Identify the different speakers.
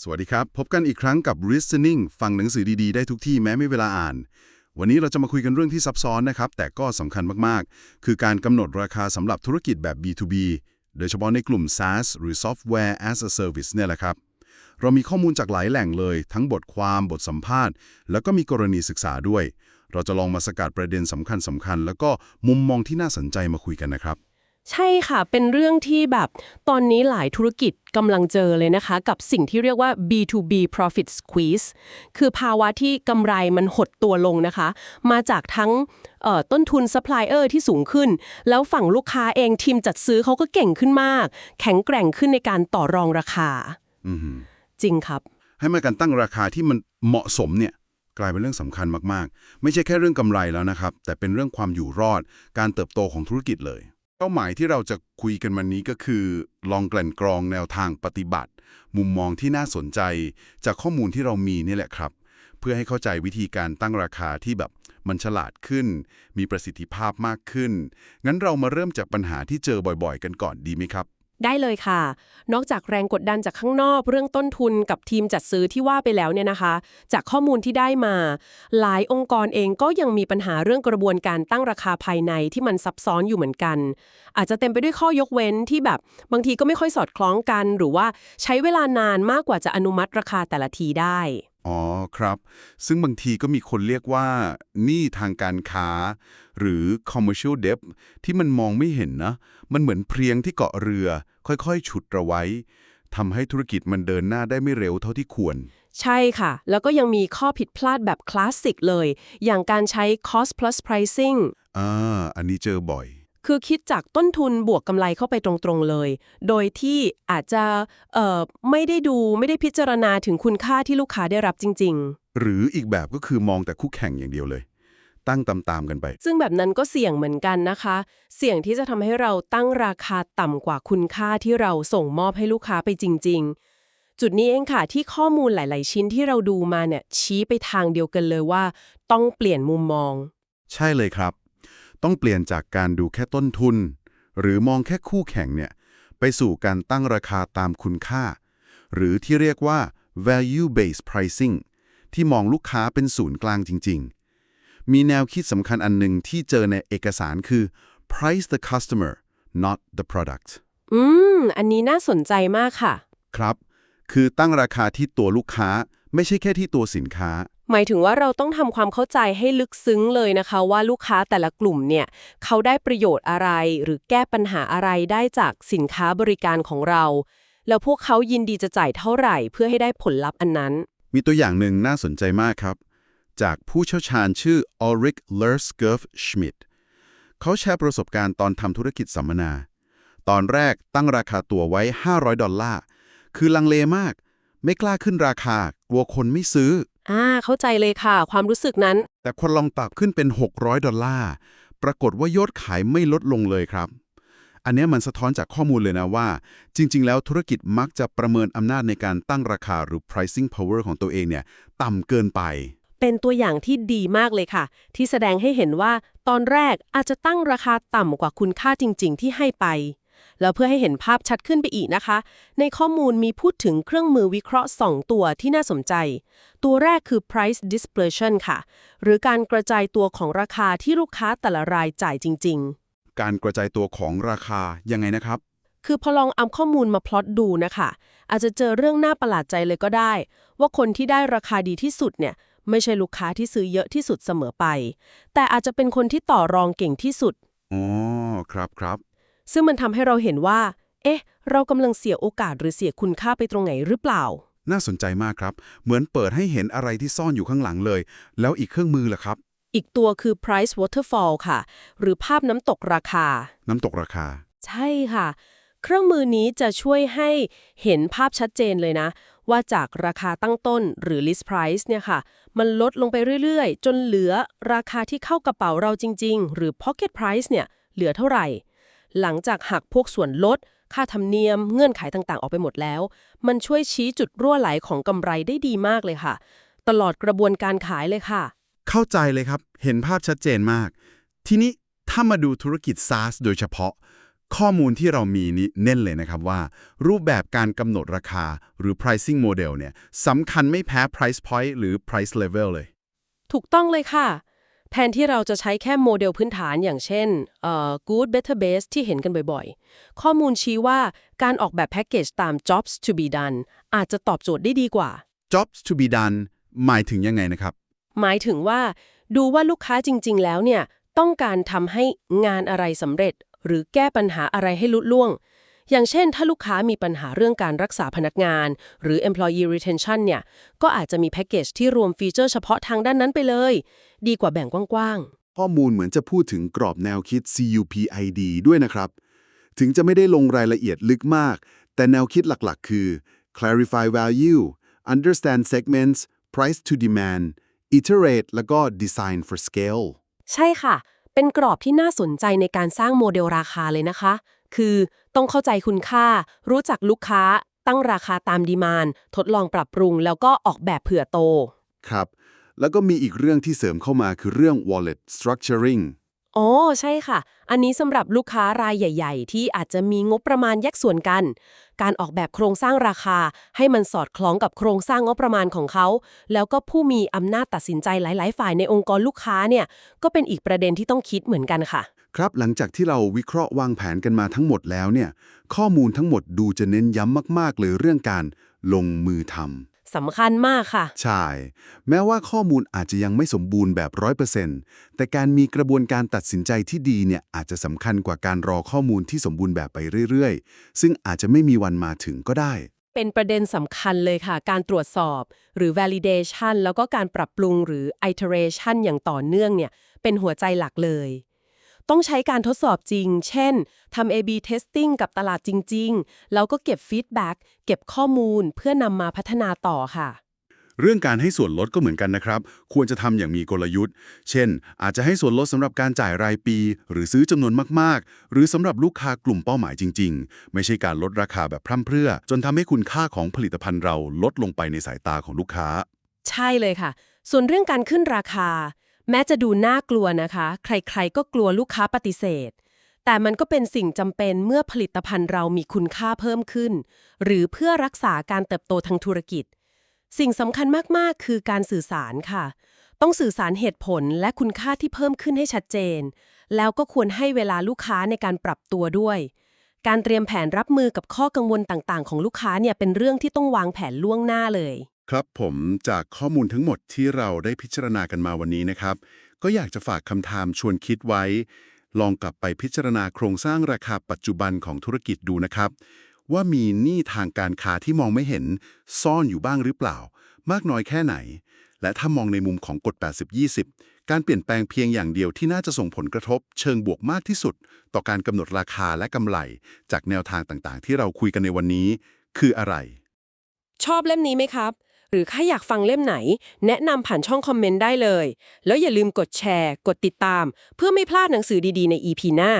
Speaker 1: สวัสดีครับ พบกันอีกครั้งกับ Listening ฟังหนังสือดีๆ ได้ทุกที่แม้ไม่เวลาอ่าน วันนี้เราจะมาคุยกันเรื่องที่ซับซ้อนนะครับ แต่ก็สำคัญมากๆ คือการกำหนดราคาสำหรับธุรกิจแบบ B2B โดยเฉพาะในกลุ่ม SaaS หรือ Software as a Service เนี่ยแหละครับ เรามีข้อมูลจากหลายแหล่งเลย ทั้งบทความบทสัมภาษณ์ แล้วก็มีกรณีศึกษาด้วย เราจะลองมาสกัดประเด็นสำคัญสคัญๆแล้วก็มุมมองที่น่าสนใจมาคุยกันนะครับ
Speaker 2: ใช่ค่ะ เป็นเรื่องที่แบบตอนนี้หลายธุรกิจกำลังเจอเลยนะคะ กับสิ่งที่เรียกว่า B2B profit squeeze คือภาวะที่กำไรมันหดตัวลงนะคะ มาจากทั้งเอ่อต้นทุนซัพพลายเออร์ที่สูงขึ้น แล้วฝั่งลูกค้าเองทีมจัดซื้อเขาก็เก่งขึ้นมาก แข็งแกร่งขึ้นในการต่อรองราคา
Speaker 1: อือหือ
Speaker 2: จริงครับ
Speaker 1: ให้มาการตั้งราคาที่มันเหมาะสมเนี่ยกลายเป็นเรื่องสำคัญมากๆ ไม่ใช่แค่เรื่องกำไรแล้วนะครับ แต่เป็นเรื่องความอยู่รอด การเติบโตของธุรกิจเลยเป้าหมายที่เราจะคุยกันวันนี้ก็คือ ลองกลั่นกรองแนวทางปฏิบัติ มุมมองที่น่าสนใจ จากข้อมูลที่เรามีนี่แหละครับ เพื่อให้เข้าใจวิธีการตั้งราคาที่แบบมันฉลาดขึ้น มีประสิทธิภาพมากขึ้น งั้นเรามาเริ่มจากปัญหาที่เจอบ่อยๆ กันก่อนดีไหมครับ
Speaker 2: ได้เลยค่ะ นอกจากแรงกดดันจากข้างนอกเรื่องต้นทุนกับทีมจัดซื้อที่ว่าไปแล้วเนี่ยนะคะ จากข้อมูลที่ได้มา หลายองค์กรเองก็ยังมีปัญหาเรื่องกระบวนการตั้งราคาภายในที่มันซับซ้อนอยู่เหมือนกัน อาจจะเต็มไปด้วยข้อยกเว้นที่แบบบางทีก็ไม่ค่อยสอดคล้องกัน หรือว่าใช้เวลานานมากกว่าจะอนุมัติราคาแต่ละทีได้
Speaker 1: อ๋อครับ ซึ่งบางทีก็มีคนเรียกว่าหนี้ทางการค้า หรือ commercial debt ที่มันมองไม่เห็นนะ มันเหมือนเพลียงที่เกาะเรือ ค่อยๆ ฉุดระไว้ทำให้ธุรกิจมันเดินหน้าได้ไม่เร็วเท่าที่ควร
Speaker 2: ใช่ค่ะ แล้วก็ยังมีข้อผิดพลาดแบบคลาสสิกเลย อย่างการใช้ cost plus pricing
Speaker 1: อ่าอันนี้เจอบ่อย
Speaker 2: คือคิดจากต้นทุนบวกกำไรเข้าไปตรงๆเลย โดยที่อาจจะเอ่อไม่ได้ดูไม่ได้พิจารณาถึงคุณค่าที่ลูกค้าได้รับจริง
Speaker 1: หรืออีกแบบก็คือมองแต่คู่แข่งอย่างเดียวเลย ตั้งตามๆกันไป
Speaker 2: ๆซึ่งแบบนั้นก็เสี่ยงเหมือนกันนะคะ เสี่ยงที่จะทำให้เราตั้งราคาต่ำกว่าคุณค่าที่เราส่งมอบให้ลูกค้าไปจริง ๆจุดนี้เองค่ะ ที่ข้อมูลหลาย ๆ ชิ้นที่เราดูมาเนี่ยชี้ไปทางเดียวกันเลยว่า ต้องเปลี่ยนมุมมอง
Speaker 1: ใช่เลยครับ ต้องเปลี่ยนจากการดูแค่ต้นทุน หรือมองแค่คู่แข่งเนี่ยไปสู่การตั้งราคาตามคุณค่า หรือที่เรียกว่า value based pricing ที่มองลูกค้าเป็นศูนย์กลางจริง ๆ มีแนวคิดสำคัญอันหนึ่งที่เจอในเอกสารคือ price the customer not the product
Speaker 2: อืม อันนี้น่าสนใจมากค่ะ
Speaker 1: ครับ คือตั้งราคาที่ตัวลูกค้าไม่ใช่แค่ที่ตัวสินค้า
Speaker 2: หมายถึงว่าเราต้องทำความเข้าใจให้ลึกซึ้งเลยนะคะ ว่าลูกค้าแต่ละกลุ่มเนี่ยเขาได้ประโยชน์อะไร หรือแก้ปัญหาอะไรได้จากสินค้าบริการของเรา แล้วพวกเขายินดีจะจ่ายเท่าไหร่ เพื่อให้ได้ผลลัพธ์อันนั้น
Speaker 1: มีตัวอย่างหนึ่งน่าสนใจมากครับ จากผู้เชี่ยวชาญชื่อ Ulrich l e r s k e r f Schmidt เขาแชร์ประสบการณ์ตอนทำธุรกิจสัมมนา ตอนแรกตั้งราคาตัวไว้ 500 ดอลลาร์คือลังเลมาก ไม่กล้าขึ้นราคากลัวคนไม่ซื้อ
Speaker 2: อ่า เข้าใจเลยค่ะ ความรู้สึกนั้น
Speaker 1: แต่คนลองปรับขึ้นเป็น 600 ดอลลาร์ ปรากฏว่ายอดขายไม่ลดลงเลยครับ อันเนี้ยมันสะท้อนจากข้อมูลเลยนะว่า จริง ๆ แล้วธุรกิจมักจะประเมินอำนาจในการตั้งราคาหรือ pricing power ของตัวเองเนี่ยต่ำเกินไป
Speaker 2: เป็นตัวอย่างที่ดีมากเลยค่ะ ที่แสดงให้เห็นว่าตอนแรกอาจจะตั้งราคาต่ำกว่าคุณค่าจริง ๆ ที่ให้ไป แล้วเพื่อให้เห็นภาพชัดขึ้นไปอีกนะคะ ในข้อมูลมีพูดถึงเครื่องมือวิเคราะห์ 2 ตัวที่น่าสนใจ ตัวแรกคือ price dispersion ค่ะ หรือการกระจายตัวของราคาที่ลูกค้าแต่ละรายจ่ายจริง ๆ
Speaker 1: การกระจายตัวของราคายังไงนะครับ
Speaker 2: คือพอลองเอาข้อมูลมาพลอตดูนะคะ อาจจะเจอเรื่องน่าประหลาดใจเลยก็ได้ ว่าคนที่ได้ราคาดีที่สุดเนี่ยไม่ใช่ลูกค้าที่ซื้อเยอะที่สุดเสมอไป แต่อาจจะเป็นคนที่ต่อรองเก่งที่สุด
Speaker 1: อ๋อ ครับครับ
Speaker 2: ซึ่งมันทำให้เราเห็นว่า เอ๊ะ เรากำลังเสียโอกาสหรือเสียคุณค่าไปตรงไหนหรือเปล่า
Speaker 1: น่าสนใจมากครับ เหมือนเปิดให้เห็นอะไรที่ซ่อนอยู่ข้างหลังเลย แล้วอีกเครื่องมือล่ะครับ
Speaker 2: อีกตัวคือ price waterfall ค่ะ หรือภาพน้ำตกราคา
Speaker 1: น้ำตกราคา
Speaker 2: ใช่ค่ะ เครื่องมือนี้จะช่วยให้เห็นภาพชัดเจนเลยนะ ว่าจากราคาตั้งต้นหรือ list price เนี่ยค่ะ มันลดลงไปเรื่อย ๆ จนเหลือราคาที่เข้ากระเป๋าเราจริง ๆ หรือ pocket price เนี่ยเหลือเท่าไหร่ หลังจากหักพวกส่วนลด ค่าธรรมเนียมเงื่อนไขต่างๆ ออกไปหมดแล้ว มันช่วยชี้จุดรั่วไหลของกำไรได้ดีมากเลยค่ะ ตลอดกระบวนการขายเลยค่ะ
Speaker 1: เข้าใจเลยครับ เห็นภาพชัดเจนมาก ทีนี้ถ้ามาดูธุรกิจ SaaS โดยเฉพาะ ข้อมูลที่เรามีนี้เน้นเลยนะครับว่า รูปแบบการกำหนดราคาหรือ pricing model เนี่ยสำคัญไม่แพ้ price point หรือ price level เลย
Speaker 2: ถูกต้องเลยค่ะ แทนที่เราจะใช้แค่โมเดลพื้นฐานอย่างเช่นเอ่อ good better best ที่เห็นกันบ่อยๆ ข้อมูลชี้ว่าการออกแบบแพ็กเกจตาม jobs to be done อาจจะตอบโจทย์ได้ดีกว่า
Speaker 1: jobs to be done หมายถึงยังไงนะครับ
Speaker 2: หมายถึงว่า ดูว่าลูกค้าจริง ๆ แล้วเนี่ย ต้องการทำให้งานอะไรสำเร็จ หรือแก้ปัญหาอะไรให้ลุล่วง อย่างเช่น ถ้าลูกค้ามีปัญหาเรื่องการรักษาพนักงาน หรือ employee retention เนี่ย ก็อาจจะมีแพ็กเกจที่รวมฟีเจอร์เฉพาะทางด้านนั้นไปเลย ดีกว่าแบ่งกว้าง
Speaker 3: ข้อมูลเหมือนจะพูดถึงกรอบแนวคิด CUPID ด้วยนะครับ ถึงจะไม่ได้ลงรายละเอียดลึกมาก แต่แนวคิดหลักๆ คือ clarify value understand segments price to demand iterate แล้วก็ design for scale
Speaker 2: ๆใช่ค่ะ เป็นกรอบที่น่าสนใจในการสร้างโมเดลราคาเลยนะคะ คือ ต้องเข้าใจคุณค่า รู้จักลูกค้า ตั้งราคาตามดีมานทดลองปรับปรุง แล้วก็ออกแบบเผื่อโต
Speaker 3: ครับ แล้วก็มีอีกเรื่องที่เสริมเข้ามาคือเรื่อง wallet structuring
Speaker 2: อ๋อ ใช่ค่ะ อันนี้สำหรับลูกค้ารายใหญ่ ๆ ที่อาจจะมีงบประมาณแยกส่วนกัน การออกแบบโครงสร้างราคา ให้มันสอดคล้องกับโครงสร้างงบประมาณของเขา แล้วก็ผู้มีอำนาจตัดสินใจหลาย ๆ ฝ่ายในองค์กรลูกค้าเนี่ย ก็เป็นอีกประเด็นที่ต้องคิดเหมือนกันค่ะ
Speaker 3: ครับหลังจากที่เราวิเคราะห์วางแผนกันมาทั้งหมดแล้วเนี่ยข้อมูลทั้งหมดดูจะเน้นย้ำมากๆเลยเรื่องการลงมือทำ
Speaker 2: สำคัญมากค่ะ
Speaker 3: ใช่ แม้ว่าข้อมูลอาจจะยังไม่สมบูรณ์แบบ100%แต่การมีกระบวนการตัดสินใจที่ดีเนี่ยอาจจะสำคัญกว่าการรอข้อมูลที่สมบูรณ์แบบไปเรื่อยๆ ซึ่งอาจจะไม่มีวันมาถึงก็ได้
Speaker 2: เป็นประเด็นสำคัญเลยค่ะ การตรวจสอบ หรือ validation แล้วก็การปรับปรุงหรือ iteration อย่างต่อเนื่องเนี่ยเป็นหัวใจหลักเลย ต้องใช้การทดสอบจริง เช่นทำ A/B testing กับตลาดจริง ๆ แล้วก็เก็บ feedback เก็บข้อมูลเพื่อนำมาพัฒนาต่อค่ะ
Speaker 1: เรื่องการให้ส่วนลดก็เหมือนกันนะครับ ควรจะทำอย่างมีกลยุทธ์ เช่น อาจจะให้ส่วนลดสำหรับการจ่ายรายปี หรือซื้อจำนวนมากๆ หรือสำหรับลูกค้ากลุ่มเป้าหมายจริง ๆ ไม่ใช่การลดราคาแบบพร่ำเพรื่อ จนทำให้คุณค่าของผลิตภัณฑ์เราลดลงไปในสายตาของลูกค้า
Speaker 2: ใช่เลยค่ะ ส่วนเรื่องการขึ้นราคา แม้จะดูน่ากลัวนะคะ ใครๆ ก็กลัวลูกค้าปฏิเสธ แต่มันก็เป็นสิ่งจำเป็นเมื่อผลิตภัณฑ์เรามีคุณค่าเพิ่มขึ้น หรือเพื่อรักษาการเติบโตทางธุรกิจ สิ่งสำคัญมากๆ คือการสื่อสารค่ะ ต้องสื่อสารเหตุผลและคุณค่าที่เพิ่มขึ้นให้ชัดเจน แล้วก็ควรให้เวลาลูกค้าในการปรับตัวด้วย การเตรียมแผนรับมือกับข้อกังวลต่างๆ ของลูกค้าเนี่ยเป็นเรื่องที่ต้องวางแผนล่วงหน้าเลย
Speaker 1: ครับผมจากข้อมูลทั้งหมดที่เราได้พิจารณากันมาวันนี้นะครับ ก็อยากจะฝากคำถามชวนคิดไว้ ลองกลับไปพิจารณาโครงสร้างราคาปัจจุบันของธุรกิจดูนะครับ ว่ามีหนี้ทางการค้าที่มองไม่เห็นซ่อนอยู่บ้างหรือเปล่า มากน้อยแค่ไหน และถ้ามองในมุมของกฎ 80-20 การเปลี่ยนแปลงเพียงอย่างเดียวที่น่าจะส่งผลกระทบ เชิงบวกมากที่สุด ต่อการกำหนดราคาและกำไร จากแนวทางต่างๆ ที่เราคุยกันในวันนี้ คืออะไร
Speaker 2: ชอบเล่มนี้ไหมครับ หรือใครอยากฟังเล่มไหน แนะนำผ่านช่องคอมเมนต์ได้เลย แล้วอย่าลืมกดแชร์ กดติดตาม เพื่อไม่พลาดหนังสือดีๆใน EP หน้า